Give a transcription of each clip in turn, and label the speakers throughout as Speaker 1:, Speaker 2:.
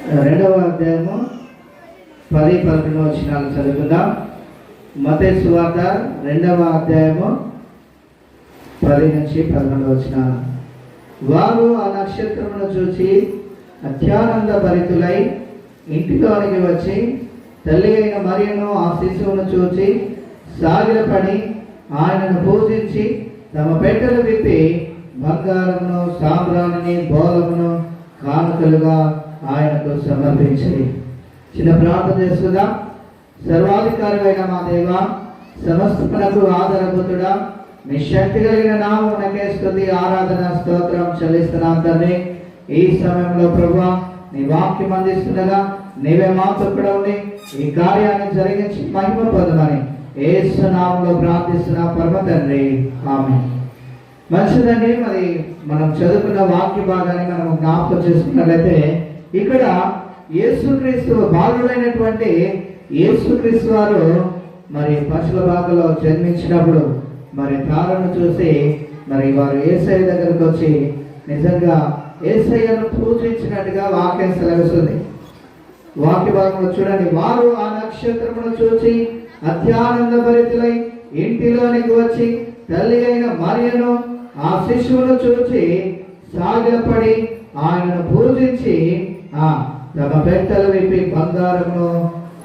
Speaker 1: రెండవ అధ్యాయము పది పదకొండు వచ్చినాలు చదువుకుందాం. మతే సువార్త రెండవ అధ్యాయము పది నుంచి పదకొండు వచ్చిన వారు ఆ నక్షత్రమును చూసి అత్యానంద భరితులై ఇంటిలోనికి వచ్చి తల్లి అయిన మరియను ఆ శిశువును చూచి సాగిలపడి ఆయనను పూజించి తమ పెట్టెలు విప్పి బంగారమును సాంబ్రాణిని బోలమును కానుకలుగా ఆయనకు సమర్పించి చిన్న ప్రార్థన చేసుకుందాం. సర్వాధికారమైన మా దేవ సమస్తమునకు ఆధారభూతుడా మీ శక్తి కలిగిన నామమునకే స్తుతి ఆరాధన స్తోత్రం చెల్లిస్తున్నాం తండ్రి ఈ సమయంలో ప్రభు నీ వాక్యం అందిస్తుండగా నీవే మాతో కూడా ఉండి ఈ కార్యాన్ని జరిగించి మహిమ పొందమని ఏసునామంలో ప్రార్థిస్తున్న పరమ తండ్రి. ఆమె మంచిదండి మరి మనం చదువుకున్న వాక్య భాగాన్ని మనం జ్ఞాపకం చేసుకున్నట్లయితే ఇక్కడ యేసుక్రీస్తు బాలుడైనటువంటి యేసుక్రీస్తు వారు మరి పశుల భాగంలో జన్మించినప్పుడు మరి తారను చూసి మరి వారు ఏసఐ దగ్గరకు వచ్చి నిజంగా ఏసయ్యను పూజించినట్టుగా వాక్యం సెలవిస్తుంది. వాక్య భాగంలో చూడండి వారు ఆ నక్షత్రమును చూసి అత్యానంద భరితులై ఇంటిలోనికి వచ్చి తల్లి అయిన మరియను ఆ శిశువును చూచి సాగిలపడి ఆయనను పూజించి తమ పెట్టలు విప్పి బంగారమును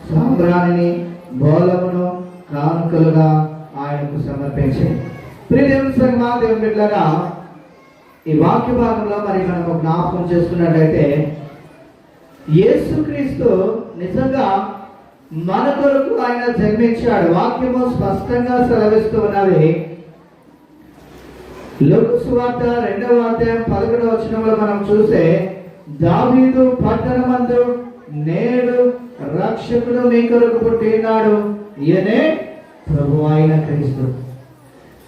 Speaker 1: సాంబ్రాణిని బోలమును కానుకలుగా ఆయనకు సమర్పించి. ప్రియదేవుని సంగమా దేవుని బిడ్డలారా ఈ వాక్య భాగంలో మరి మనము జ్ఞాపకం చేసుకున్నట్లయితే యేసుక్రీస్తు నిజంగా మన కొరకు ఆయన జన్మించాడు. వాక్యము స్పష్టంగా సెలవిస్తూ ఉన్నది. లోక సువార్త రెండవ అధ్యాయం పదకొండవ వచనంలో మనం చూస్తే దావీదు పట్టణమందు నేడు రక్షకుడు మీ కొరకు పుట్టినాడు. ఈయనే ప్రభు అయిన క్రీస్తు.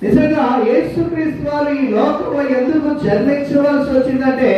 Speaker 1: నిజంగా యేసు క్రీస్తు వారు ఈ లోకంలో ఎందుకు జన్మించవలసి వచ్చిందంటే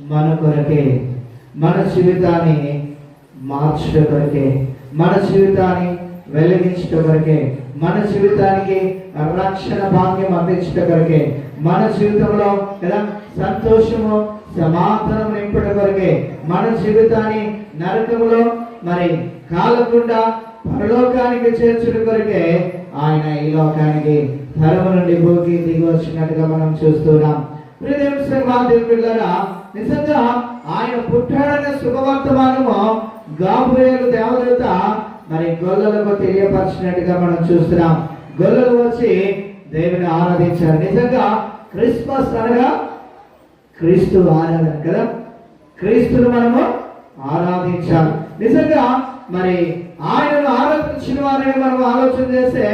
Speaker 1: మన కొరకే మన జీవితాన్ని మార్చడం కొరకే మన జీవితాన్ని వెలిగించడం కొరకే మన జీవితానికి రక్షణ భాగ్యం అందించడం కొరకే మన జీవితంలో ఎలా సంతోషము సమాధానం నింపడం కొరకే మన జీవితాన్ని నరకములో మరి కాలకుండా పరలోకానికి చేర్చడం కొరకే ఆయన ఈ లోకానికి ధర్మ నుండి భూకి దిగి వచ్చినట్టుగా మనం చూస్తున్నాం. ప్రియదేవుని నిజంగా ఆయన పుట్టాడనే శుభవర్తమానము గాబురేలు దేవదూత మరి గొల్లలకు తెలియపరిచినట్టుగా మనం చూస్తున్నాం. గొల్లలు వచ్చి దేవుని ఆరాధించారు. నిజంగా క్రిస్మస్ అనగా క్రీస్తు ఆరాధన కదా? క్రీస్తును మనము ఆరాధించాలి. నిజంగా మరి ఆయనను ఆరాధించిన వారిని మనం ఆలోచన చేస్తే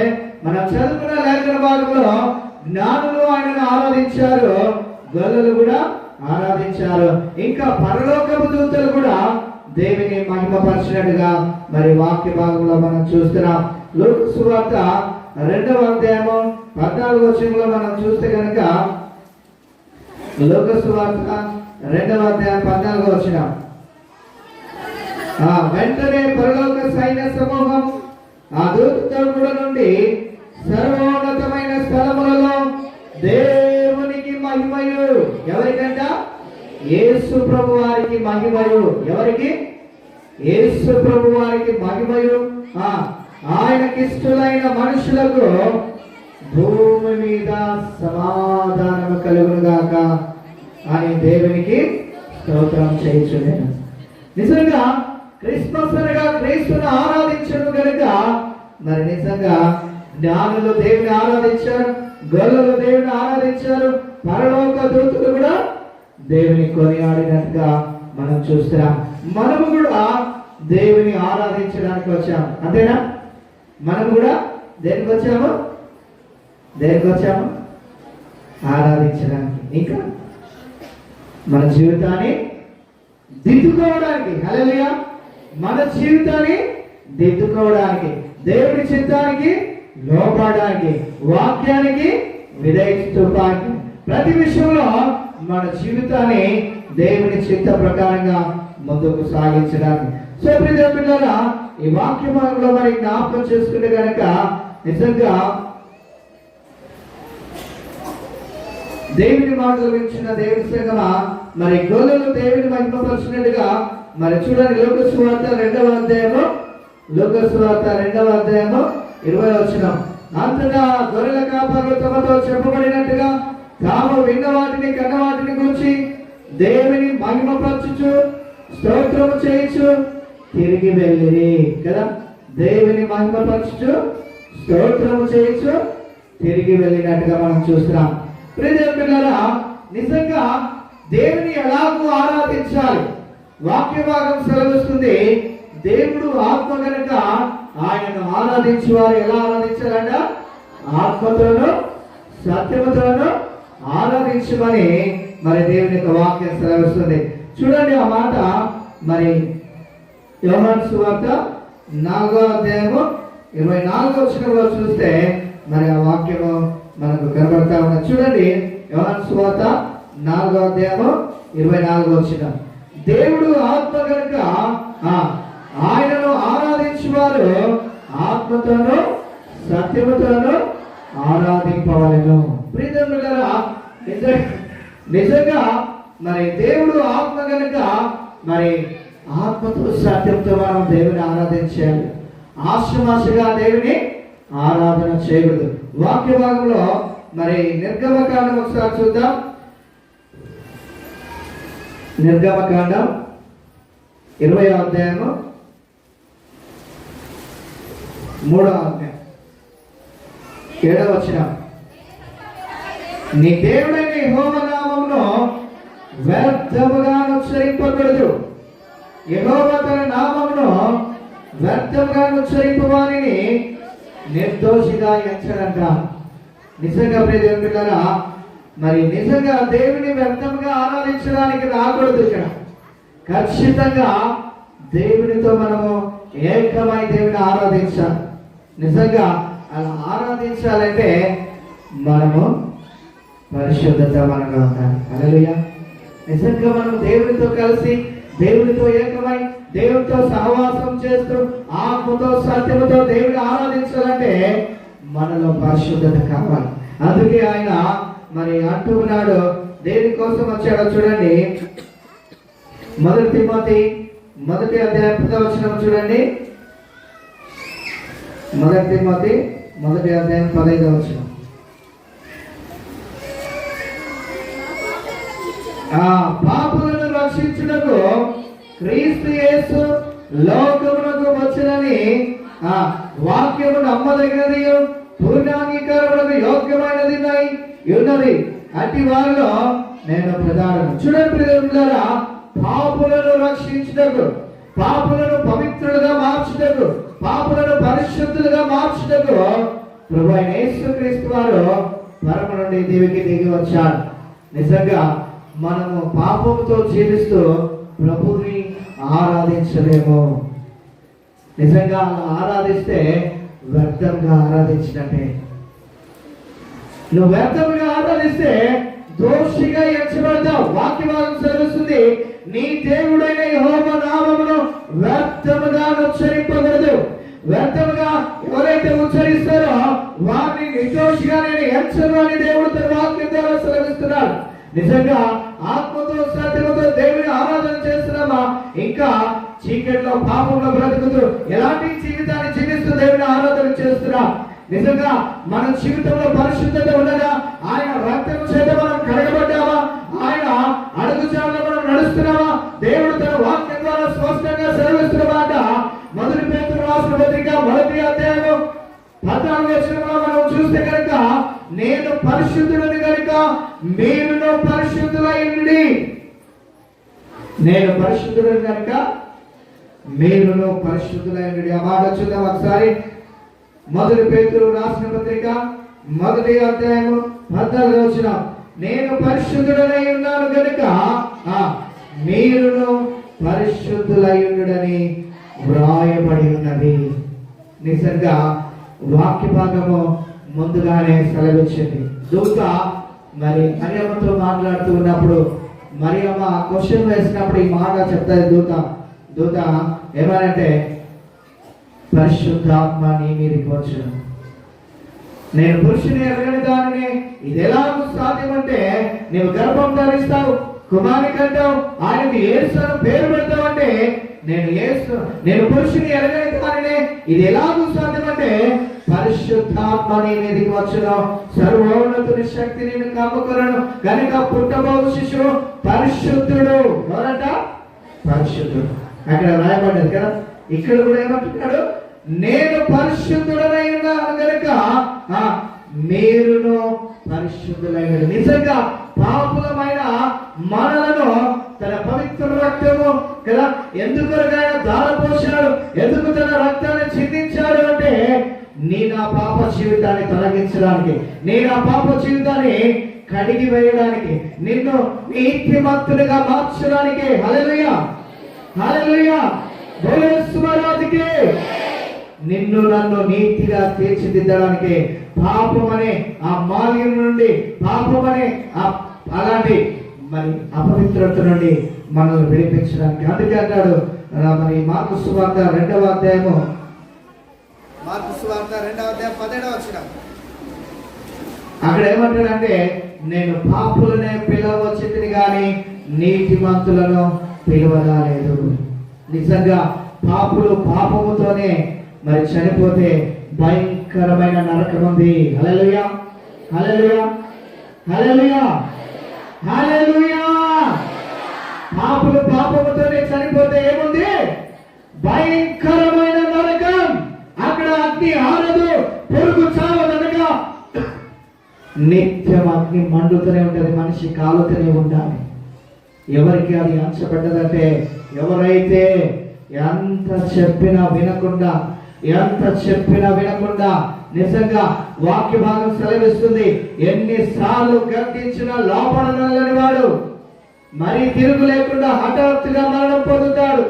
Speaker 1: మనం చదువుకున్న లేఖన భాగంలో జ్ఞానులు ఆయనను ఆరాధించారు గొల్లలు కూడా ఆరాధించారు. ఇంకా పరలోకపు దూతలు కూడా దేవిని మహిమపరిచినట్టుగా మరి వాక్య భాగంలో మనం చూస్తున్నాం. లోక సువార్త రెండవ అధ్యాయము పద్నాలుగు వచ్చంలో మనం చూస్తే కనుక లోక సువార్త రెండవ అధ్యాయం పద్నాలుగు వచ్చిన ఆ వెంటనే పరలోక సైన్య సమూహం ఆ దూతముల నుండి సర్వోన్నతమైన స్థలములలో దేవునికి మహిమయు. ఎవరికంట? యేసు ప్రభు వారికి మహిమయు. ఎవరికి? యేసు ప్రభు వారికి మహిమయు. ఆ మనుషులకు భూమి మీద సమాధానము కలుగును గాక. అని దేవునికి స్తోత్రం చేయించునే నిజంగా క్రిస్మస్ అనగా క్రీస్తును ఆరాధించడం కనుక మరి నిజంగా జ్ఞానులు దేవుని ఆరాధించారు గొల్లలు దేవుని ఆరాధించారు పరలోక దూతులు కూడా దేవుని కొనియాడినట్టుగా మనం చూస్తున్నాం. మనము కూడా దేవుని ఆరాధించడానికి వచ్చాము. అంతేనా? మనం కూడా దేనికి వచ్చాము? దేనికి వచ్చాము? ఆరాధించడానికి. ఇంకా? మన జీవితాన్ని దిద్దుకోవడానికి. హల్లెలూయా. మన జీవితాన్ని దిద్దుకోవడానికి. దేవుడి చిత్తానికి లోపడడానికి వాక్యానికి విధేయించడానికి ప్రతి విషయంలో మన జీవితాన్ని దేవుని చిత్త ప్రకారంగా ముందుకు సాగించడానికి. సో ప్రియ పిల్లల ఈ వాక్య భాగంలో మరి జ్ఞాపకం చేసుకుంటే కనుక నిజంగా దేవుని మాటలు వించిన దేవుని సంగమ మరి గొల్లలు దేవుని మహిమపరిచినట్టుగా మరి చూడండి లోక సువార్త రెండవ అధ్యాయము లోక సువార్త రెండవ అధ్యాయము ఇరవై వచ్చిన అంతగా గొర్రెల కాపర్లు తమతో చెప్పబడినట్టుగా తాము విన్న వాటిని కన్న వాటిని గురించి దేవుని మహిమపరచుచు స్తోత్రం చేయించు తిరిగి వెళ్ళిరి కదా? దేవుని మహిమపరచుచు స్తోత్రం చేయించు తిరిగి వెళ్ళినట్టుగా మనం చూస్తున్నాం. ప్రియదేవులారా నిజంగా దేవుని ఎలాగూ ఆరాధించాలి. వాక్య భాగం సెలవిస్తుంది దేవుడు ఆత్మ కనుక ఆయనను ఆరాధించి వారు ఎలా ఆరాధించాలంట? ఆత్మతోనూ సత్యముతోనూ ఆరాధించమని మరి దేవుని యొక్క వాక్యం సెలవిస్తుంది. చూడండి ఆ మాట మరి యోహాన్ సువార్త నాలుగో అధ్యాయము ఇరవై నాలుగో వచనంలో చూస్తే మరి ఆ వాక్యము మనకు కనబడతా ఉన్నది. చూడండి యోహాన్ సువార్త నాలుగో అధ్యాయం ఇరవై నాలుగో వచ్చిన దేవుడు ఆత్మ కనుక ఆయనను ఆయనను ఆరాధించువారు ఆత్మతోనూ సత్యముతోనూ ఆరాధింపవలను. ప్రీతములు కదా నిజంగా మరి దేవుడు ఆత్మ కనుక మరి ఆత్మతో సత్యంతో మనం దేవుని ఆరాధించాలి ఆశమాసగా దేవుని ఆరాధన చేయకూడదు. వాక్య భాగంలో మరి నిర్గమకాండం ఒకసారి చూద్దాం. నిర్గమకాండం ఇరవై అధ్యాయము మూడో అధ్యాయం. ఏడవ వచ్చిన నీ దేవుడైన యెహోవా వ్యర్థముగా ఉచ్చరింపకూడదు యహోవ తన నామంలో వ్యర్థముగా ఉచ్చరింపవారిని నిర్దోషిగా ఎంచడంట. నిజంగా ప్రియ దేవుని పిల్లరా మరి నిజంగా దేవుని వ్యర్థంగా ఆరాధించడానికి రాకూడదు ఇక్కడ. ఖచ్చితంగా దేవునితో మనము ఏకమై దేవుని ఆరాధించాలి. నిజంగా అలా ఆరాధించాలంటే మనము పరిశుద్ధత మనగా ఉండాలి. అలలుయ నిజంగా మనం దేవునితో కలిసి దేవునితో ఏకమై దేవునితో సహవాసం చేస్తూ ఆత్మతో సత్యముతో దేవుని ఆరాధించాలంటే మనలో పరిశుద్ధత కావాలి. అందుకే ఆయన మరి అంటున్నాడు దేని కోసం వచ్చాడో చూడండి. మొదటి తిమ్మతి మొదటి అధ్యాయం పదవచనం చూడండి. మొదటి తిమ్మతి మొదటి అధ్యాయం పదహైదవ వచనం. పాపులను రక్షించుటకు క్రీస్తు యేసు లోకమునకు వచ్చినని ఆ వాక్యము నమ్మదగినది పూర్ణాంగీకారములకు యోగ్యమైనది ఉన్నది. అట్టి వారిలో నేను ప్రధానం చూడండి ప్రియులారా పాపులను రక్షించుటకు పాపులను పవిత్రులుగా మార్చుటకు పాపులను పరిశుద్ధులుగా మార్చుటకు ప్రభు క్రీస్తు యేసుక్రీస్తు వారు పరమ నుండి దీవికి దిగి వచ్చాడు నిజంగా మనము పాపంతో జీవిస్తూ ప్రభుని ఆరాధించలేము. నిజంగా అలా ఆరాధిస్తే వ్యర్థంగా ఆరాధించినట్టే. నువ్వు వ్యర్థంగా ఆరాధిస్తే దోషిగా ఎంచబడతావు. వాక్యవాదం చదువుతుంది నీ దేవుడైన యెహోవా నామమును వ్యర్థముగా ఉచ్చరింపకూడదు వ్యర్థముగా ఎవరైతే ఉచ్చరిస్తారో వారిని నిర్దోషిగా నేను ఎంచను అని దేవుడు తన వాక్యం ద్వారా సెలవిస్తున్నాడు. నిజంగా ఆత్మతో సత్యముతో దేవుని ఆరాధన చేస్తున్నామా? ఇంకా చీకట్లో పాపంలో బ్రతుకుతూ ఎలాంటి జీవితాన్ని జీవిస్తూ దేవుని ఆరాధన చేస్తున్నా? నిజంగా మన జీవితంలో పరిశుద్ధత ఉన్నదా? ఆయన రక్తం చేత మనం కడగబడ్డామా? ఆయన అడుగుజాడలో మనం నడుస్తున్నామా? దేవుడు తన వాక్యం ద్వారా స్పష్టంగా సెలవిస్తున్నమాట మొదటి పేరు రాసిన పత్రిక మొదటి అధ్యాయం పద్నాలుగు వచ్చిన మనం చూస్తే కనుక నేను పరిశుద్ధుడని కనుక మీరును నేను పరిశుద్ధుడు కనుక మీరును పరిశుద్ధులైన ఆ మాట చూద్దాం ఒకసారి. మొదటి పేతురు రాసిన పత్రిక మొదటి అధ్యాయము పద్నాలుగు వచ్చిన నేను పరిశుద్ధుడనై ఉన్నాను కనుక మీరును పరిశుద్ధులయ్యుడని వ్రాయబడి ఉన్నది. నిజంగా వాక్య భాగము ముందుగానే సెలవిచ్చింది. దూత మరి మరియమ్మతో మాట్లాడుతూ ఉన్నప్పుడు మరియమ్మ క్వశ్చన్ వేసినప్పుడు ఈ మాట చెప్తాది దూత. దూత ఏమనంటే పరిశుద్ధాత్మ నీ మీదకి వచ్చును. నేను పురుషుని ఎరగని దానిని ఇది ఎలా సాధ్యమంటే నీవు గర్భం ధరిస్తావు కుమారి కంటావు ఆయనకి ఏసు పేరు పెడతావు అంటే నేను ఏసు నేను పురుషుని ఎరగని దానిని ఇది ఎలాగూ సాధ్యమంటే పరిశుద్ధాత్మ నీ మీదకి వచ్చును. సర్వోన్నతుని శక్తి నేను కమ్ముకున్నాను కనుక పుట్టబోవు శిశువు పరిశుద్ధుడు. ఎవరంట? పరిశుద్ధుడు. అక్కడ రాయబడ్డది కదా? ఇక్కడ కూడా ఏమంటున్నాడు? నేను పరిశుద్ధుడనై ఉన్నాను కనుక మీరును పరిశుద్ధులైన నిజంగా పాపులమైన మనలను తన పవిత్ర రక్తము కదా? ఎందుకు ఆయన దారపోశాడు ఎందుకు తన రక్తాన్ని చిందించాడు అంటే నీ నా పాప జీవితాన్ని తొలగించడానికి నీ నా పాప జీవితాన్ని కడిగి వేయడానికి నిన్ను నీతిమంతుడిగా మార్చడానికి. హల్లెలూయా! హల్లెలూయా! బోలేశ్వరాదికి నిన్ను నన్ను నీతిగా తీర్చిదిద్దడానికి పాపమనే ఆ మాల్యం నుండి పాపమనే ఆ అలాంటి మరి అపవిత్రత నుండి మనల్ని విడిపించడానికి. అందుకే ఆ, మరి మార్కు సువార్త రెండవ అధ్యాయము.
Speaker 2: మార్పు సువార్త రెండవ అధ్యాయం పదిహేడవ వచ్చిన
Speaker 1: అక్కడ ఏమంటాడంటే నేను పాపులనే పిలవచ్చింది కానీ నీతిమంతులను పిలువరాలేదు నిజంగా పాపులు పాపముతోనే మరి చనిపోతే భయంకరమైన నరకం ఉంది హల్లెలూయా! హల్లెలూయా! హల్లెలూయా! పాపులు పాపముతోనే చనిపోతే ఏముంది? భయంకరమైన నరకం! అక్కడ అగ్ని ఆరదు పొరుగు చావదనక నిత్యం అగ్ని మండుతూనే ఉంటది మనిషి కాలుతూనే ఉండాలి. ఎవరికి అది అంచబడ్డదంటే ఎవరైతే ఎంత చెప్పినా వినకుండా ఎంత చెప్పినా వినకుండా నిజంగా వాక్య భాగం సెలవిస్తుంది. ఎన్నిసార్లు గర్తించిన లోపడనని వాడు. మరి తిరుగు లేకుండా హఠాత్తుగా మరణం పొందుతాడు.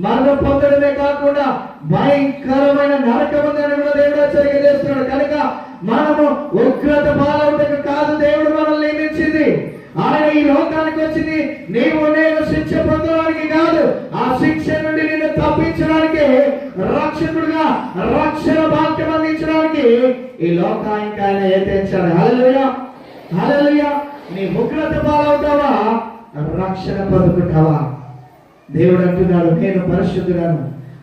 Speaker 1: మరణం పొందడమే కాకుండా భయంకరమైన నరకం ఉందని కూడా దేవుడు హెచ్చరిక కనుక మనము ఉగ్రత పాలవుటకు కాదు దేవుడు మనల్ని నియమించింది. ఆయన ఈ లోకానికి వచ్చింది. నీవు నేను శిక్ష పొందడానికి కాదు. ఆ శిక్ష నుండి నిన్ను తప్పించడానికి రక్షకుడుగా రక్షణ భాగ్యం అందించడానికి ఈ లోకానికి ఆయన ఏర్పించాడు హలలుయా హలలుయా నీ ఉగ్రత పాలవుతావా? రక్షణ పొందుకుంటావా? దేవుడు అంటున్నాడు నేను పరిశుద్ధుడను.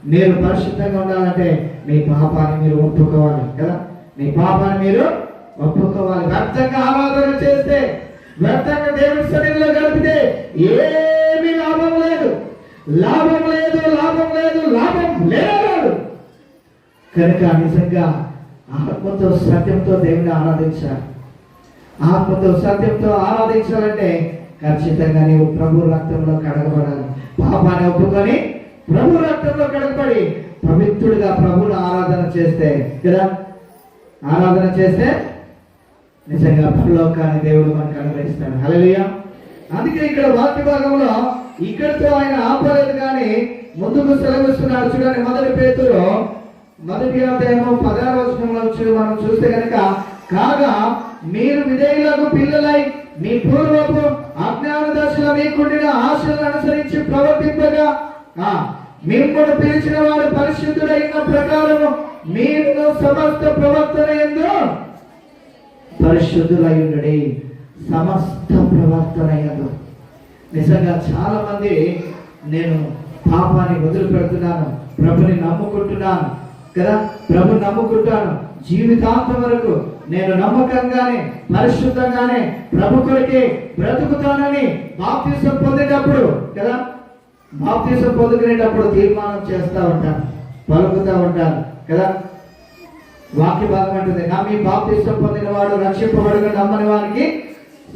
Speaker 1: నేను పరిశుద్ధంగా ఉండాలంటే మీ పాపాన్ని మీరు ఒప్పుకోవాలి కదా? మీ పాపాన్ని మీరు ఒప్పుకోవాలి. వ్యర్థంగా ఆరాధన చేస్తే వ్యర్థంగా దేవుడి సన్నిధిలో గడిపితే ఏ లాభం లేదు లాభం లేదు లాభం లేదు. కనుక నిజంగా ఆత్మతో సత్యంతో దేవుని ఆరాధించాలి. ఆత్మతో సత్యంతో ఆరాధించాలంటే ఖచ్చితంగా నీవు ప్రభు రక్తంలో కడగబడాలి. పాపాన్ని ఒప్పుకొని ప్రభు రక్తంలో కడగబడి పవిత్రుడిగా ప్రభుని ఆరాధన చేస్తే కదా ఆరాధన చేస్తే నిజంగా పరలోకాన్ని దేవుడు మనకు అనుగ్రహిస్తాడు. హలో అందుకే ఇక్కడ వాక్య భాగంలో ఇక్కడితో ఆయన ఆపలేదు కానీ ముందుకు సెలవిస్తున్నాడు. చూడండి మొదటి పేతులు మొదటి అధ్యాయము పదహారు వచనంలో మనం చూస్తే కనుక కాగా మీరు విధేయులకు పిల్లలై మీ పూర్వపు అజ్ఞాన దశలో మీకుండిన ఆశలను అనుసరించి ప్రవర్తింపగా ఆ, మిమ్మల్ని పిలిచిన వాడు పరిశుద్ధుడైన ప్రకారము మీరు సమస్త ప్రవర్తన ఎందు పరిశుద్ధులై ఉండడే. సమస్త ప్రవర్తన యందు నిజంగా చాలా మంది నేను పాపాన్ని వదిలిపెడుతున్నాను ప్రభుని నమ్ముకుంటున్నాను కదా? ప్రభు నమ్ముకుంటాను. జీవితాంతం వరకు నేను నమ్మకంగానే పరిశుద్ధంగానే ప్రభు కొరికి బ్రతుకుతానని బాప్తీసం పొందేటప్పుడు కదా? బాప్తీసం పొందుకునేటప్పుడు తీర్మానం చేస్తా ఉంటాను పలుకుతూ ఉంటాను కదా? వాక్య భాగం అంటుంది నా మీ బాప్తీసం పొందిన వాడు రక్షింపబడుగా నమ్మని వారికి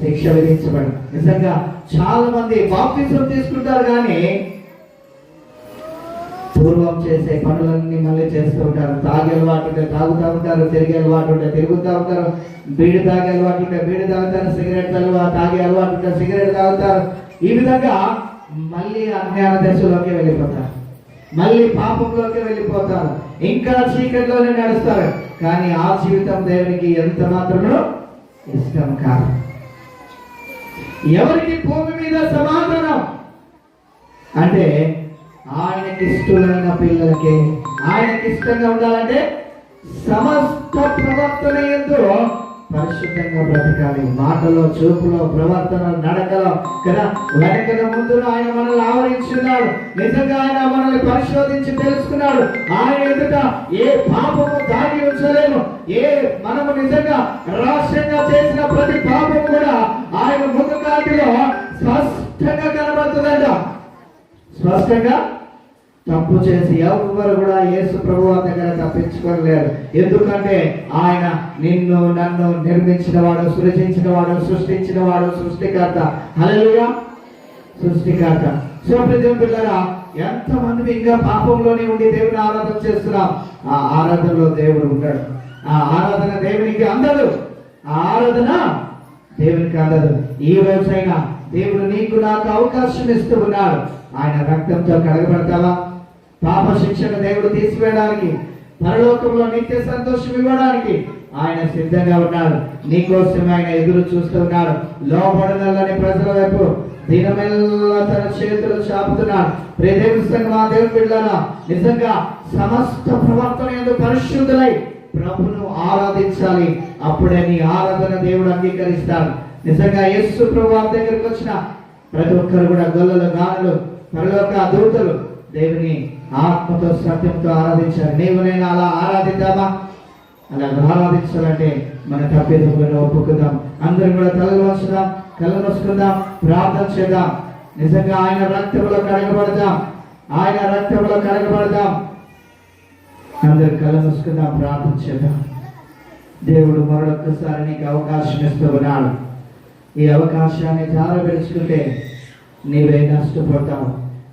Speaker 1: శిక్ష విధించబడి నిజంగా చాలా మంది బాప్తిష్టం తీసుకుంటారు కానీ పూర్వం చేసే పనులన్నీ మళ్ళీ చేస్తూ ఉంటారు. తాగే అలవాటు ఉంటే తాగుతూ ఉంటారు తిరిగే అలవాటు ఉంటే తిరుగుతూ ఉంటారు. బీడి తాగే అలవాటు ఉంటే బీడి తాగుతారు సిగరెట్ తలవా తాగే అలవాటు ఉంటే సిగరెట్ తాగుతారు. ఈ విధంగా మళ్ళీ అజ్ఞాన దశలోకి వెళ్ళిపోతారు. మళ్ళీ పాపంలోకి వెళ్ళిపోతారు. ఇంకా చీకటిలోనే నడుస్తారు. కానీ ఆ జీవితం దేవునికి ఎంత మాత్రమో ఇష్టం కాదు. ఎవరికి భూమి మీద సమాధానం? అంటే ఆయనకి ఇష్టమైన పిల్లలకి ఆయనకి ఇష్టంగా ఉండాలంటే సమస్త ప్రవర్తన ఎందు పరిశుద్ధంగా బ్రతకాలి. మాటలో చూపులో ప్రవర్తన నడకలో కదా? వెనకల ముందు ఆయన మనల్ని ఆవరించున్నాడు నిజంగా ఆయన మనల్ని పరిశోధించి తెలుసుకున్నాడు. ఆయన ఎదుట ఏ పాపము దాగి ఉంచలేము ఏ మనము నిజంగా రహస్యంగా చేసిన ప్రతి పాపం కూడా ఆయన ముఖ కాటిలో స్పష్టంగా కనబడుతుందంట. స్పష్టంగా? తప్పు చేసి ఎవరు కూడా యేసు ప్రభు దగ్గర తప్పించుకోలేరు. ఎందుకంటే ఆయన నిన్ను నన్ను నిర్మించిన వాడు సృజించిన వాడు సృష్టించిన వాడు సృష్టికర్త. హలలుగా సృష్టికర్త. సో ప్రజల పిల్లరా ఎంతమంది ఇంకా పాపంలోనే ఉండి దేవుని ఆరాధన చేస్తున్నాం? ఆ ఆరాధనలో దేవుడు ఉంటాడు ఆ ఆరాధన దేవునికి అందదు. ఆ ఆరాధన దేవునికి అందదు. ఈ రోజైనా దేవుడు నీకు నాకు అవకాశం ఇస్తూ ఉన్నాడు. ఆయన రక్తంతో కడగబడతావా? పాప శిక్షణ దేవుడు తీసివేయడానికి పరలోకంలో నిత్య సంతోషం ఇవ్వడానికి ఆయన సిద్ధంగా ఉన్నాడు. నీకోసం ఆయన ఎదురు చూస్తూ ఉన్నాడు. లోపడనల్లని ప్రజల వైపు దినమెల్లా తన చేతులు చాపుతున్నాడు. ప్రేదేవిస్తాను మా దేవుడు బిడ్డలారా నిజంగా సమస్త ప్రవర్తన ఎందుకు పరిశుద్ధులై ప్రభును ఆరాధించాలి. అప్పుడే నీ ఆరాధన దేవుడు అంగీకరిస్తాడు. నిజంగా యేసు ప్రభు వారి దగ్గరికి వచ్చిన ప్రతి ఒక్కరు కూడా గొల్లలు గానులు పరలోక దూతలు దేవుని ఆత్మతో సత్యంతో ఆరాధించాలి. నీవు నేను అలా ఆరాధిద్దామా? అలా ఆరాధించాలంటే మన తప్పిదములను ఒప్పుకుందాం. అందరం కూడా తలలు వంచుదాం కళ్ళు మూసుకుందాం ప్రార్థన చేద్దాం. నిజంగా ఆయన రక్తంలో కడగబడదాం. ఆయన రక్తంలో కడగబడదాం. అందరు కళ్ళు మూసుకుందాం ప్రార్థన చేద్దాం. దేవుడు మరొక్కసారి నీకు అవకాశం ఇస్తూ ఉన్నాడు. ఈ అవకాశాన్ని చాలా పెంచుకుంటే నీవే నష్టపోతావు.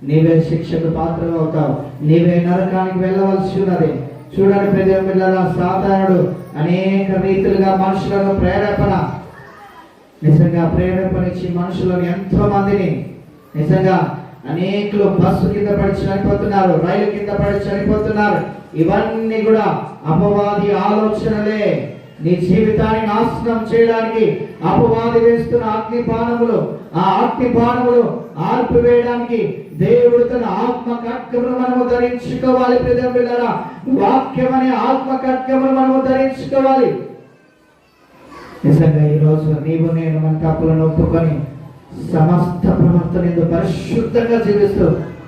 Speaker 1: నీవే శిక్షకు పాత్ర అవుతావు నీవే నరకానికి వెళ్ళవలసి ఉన్నది. చూడండి ప్రజల పిల్లల సాధారణుడు అనేక రీతులుగా మనుషులను ప్రేరేపణ నిజంగా ప్రేరేపణించి మనుషులను ఎంతో మందిని నిజంగా అనేకులు బస్సు కింద పడి చనిపోతున్నారు రైలు కింద పడి చనిపోతున్నారు. ఇవన్నీ కూడా అపవాది ఆలోచనలే. నీ జీవితాన్ని నాశనం చేయడానికి అపవాది వేస్తున్న అగ్ని బాణములు ఆ అగ్ని బాణములు ఆర్పివేయడానికి దేవుడు తన ఆత్మ ఖడ్గమును మనము ధరించుకోవాలి ప్రజల పిల్లరా వాక్యం అనే ఆత్మ ఖడ్గమును మనము ధరించుకోవాలి. నిజంగా ఈరోజు నీవు నేను మన తప్పులను ఒప్పుకొని సమస్త ప్రవర్తన పరిశుద్ధంగా జీవిస్తూ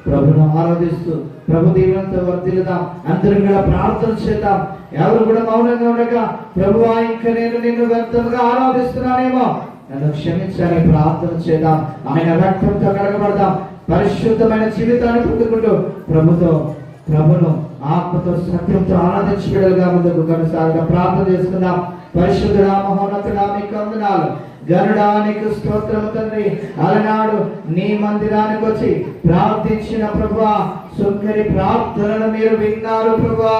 Speaker 1: ప్రభును ఆరాధిస్తూ ప్రభు దీవెనతో వర్తిల్లుదాం అందరం కూడా ప్రార్థన చేద్దాం. ఎవరు కూడా మౌనంగా ఉండగా ప్రభు ఇంకా నేను నిన్ను వ్యర్థంగా ఆరాధిస్తున్నానేమో నన్ను క్షమించాలని ప్రార్థన చేద్దాం. ఆయన రక్తంతో కడగబడదాం. పరిశుద్ధమైన జీవితాన్ని పొందుకుంటూ ప్రభుతో ప్రభును ఆత్మతో సత్యంతో ఆరాధించి బిడ్డలుగా ముందుకు కొనసాగడం ప్రార్థన చేసుకుందాం. పరిశుద్ధుడా మహోన్నతుడా మీకు వందనాలు. గరుడానికి స్తోత్రం తండ్రి. అలనాడు నీ మందిరానికి వచ్చి ప్రార్థించిన ప్రభా సుందరి ప్రార్థనను మీరు విన్నారు ప్రభా.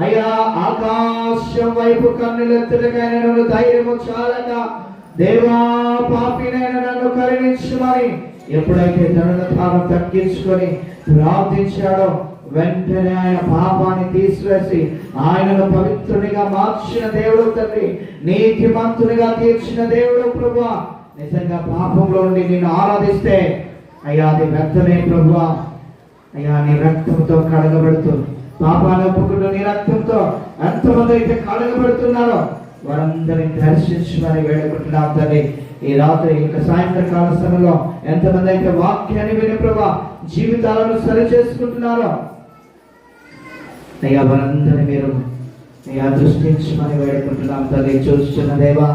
Speaker 1: అయ్యా ఆకాశం వైపు కన్నులెత్తుడుగా నన్ను ధైర్యము చాలక దేవా పాపినైన నన్ను కరుణించమని ఎప్పుడైతే తనను తాను తగ్గించుకొని ప్రార్థించాడో వెంటనే ఆయన పాపాన్ని తీసివేసి ఆయనను పవిత్రునిగా మార్చిన దేవుడు తండ్రి నీతిమంతునిగా తీర్చిన దేవుడు ప్రభు నిజంగా పాపంలో ఉండి నిన్ను ఆరాధిస్తే అయ్యా అది వ్యర్థమే ప్రభు అయ్యా నీ రక్తంతో కడగబడుతూ పాపాన్ని ఒప్పుకుంటూ నీ రక్తంతో ఎంతమంది అయితే కడగబడుతున్నారో వారందరిని దర్శించమని వేడుకుంటున్నాం తండ్రి. ఈ రాత్రి ఇంకా సాయంత్రకాల సమయంలో ఎంతమంది అయితే వాక్యాన్ని విని ప్రభా జీవితాలను సరి చేసుకుంటున్నారో అయ్యా వారందరినీ మీరు అయ్యా దృష్టించమని వేడుకుంటున్నాం తల్లి చూస్తున్న దేవా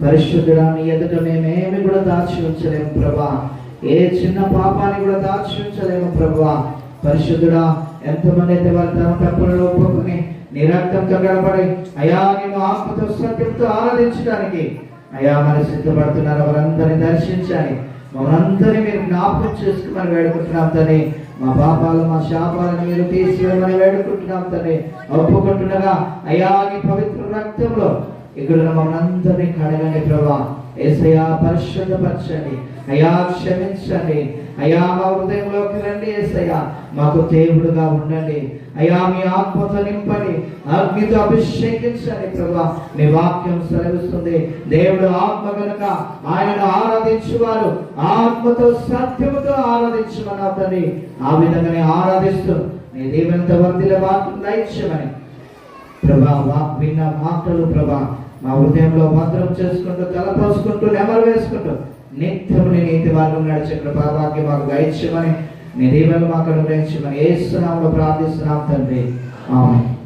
Speaker 1: పరిశుద్ధుడా నీ ఎదుట మేమేమి కూడా దాచి ఉంచలేము ప్రభా. ఏ చిన్న పాపాన్ని కూడా దాచి ఉంచలేము ప్రభా. పరిశుద్ధుడా ఎంతమంది అయితే వారి తమ తప్పులను ఒప్పుకొని నీ రక్తంతో గడపడి అయా నేను ఆత్మతో సత్యంతో ఆరాధించడానికి అయా మరి సిద్ధపడుతున్నారు వారందరినీ దర్శించాలి మనందరినీ మీరు జ్ఞాపకం చేసుకోమని వేడుకుంటున్నాం తని మా పాపాలు మా శాపాలను మీరు తీసివేయమని వేడుకుంటున్నాం తండ్రి ఒప్పుకుంటుండగా అయ్యా నీ పవిత్ర రక్తంలో ఇక్కడ మనందరినీ కడగండి ప్రభా. ఏసయ్యా పరిశుద్ధపరచండి. అయ్యా క్షమించండి. అయ్యా మా హృదయంలోకి రండి ఏసయ్యా. మాకు దేవుడుగా ఉండండి. అయ్యా మీ ఆత్మతో నింపని అగ్నితో అభిషేకించండి ప్రభా. మీ వాక్యం సెలవిస్తుంది. దేవుడు ఆత్మ కనుక ఆయనను ఆరాధించువారు. ఆత్మతో సత్యముతో ఆరాధించమని తండ్రి ఆ విధంగానే ఆరాధిస్తూ నీ దేవునితో వర్తిల వాక్యం దయచేయమని ప్రభా వా- విన్న మాటలు ప్రభా మా హృదయంలో భద్రం చేసుకుంటూ తలపోసుకుంటూ నెమరు వేసుకుంటూ నిత్యం నీ నీతి మార్గం నడిచిన కృపాభాగ్యం మాకు గైత్యమని నీ దీవెలు మాకు అనుగ్రహించమని ఏ ప్రార్థిస్తున్నాం తండ్రి. ఆమె